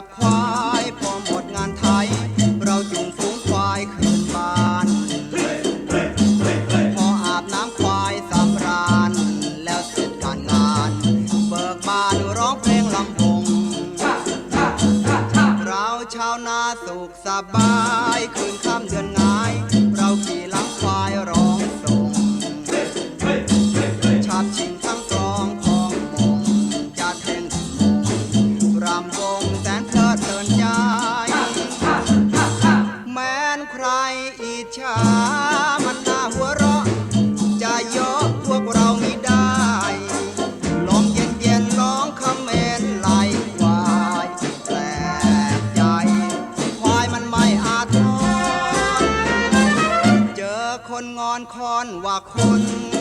กับควายพอหมดงานไทย เราจุงฝูงควายคืนบ้าน พออาบน้ำควายสำราญ แล้วเสร็จการงาน เบิกบานร้องเพลงลำวงเราชาวนาสุขสบายคืนค่ำเดือน อนคนว่าคน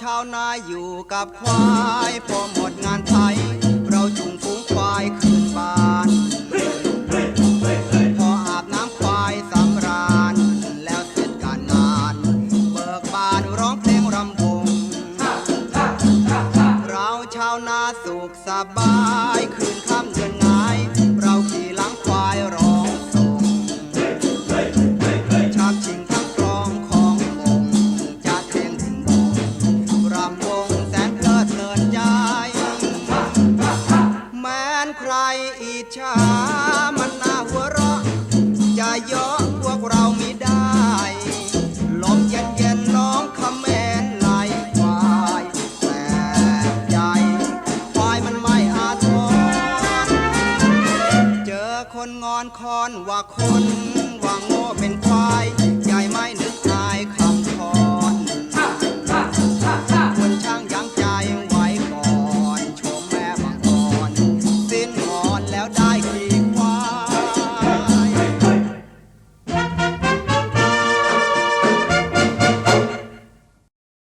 ชาวนาอยู่กับควายพอหมดงานไทย เราจุงฝูงควายคืนบ้าน พออาบน้ำควายสำราญ แล้วเสร็จการงาน เบิกบานร้องเพลงรำวงเราชาวนาสุขสบายคื อิจฉามันน่าหัวเราะจะย้อพวกเราไม่ได้ลมเย็นเย็นน้องคำเมนไหลควายแต่ใจควายมันไม่อาทรเจอคนงอนคอนว่าคนว่าโง่เป็นควาย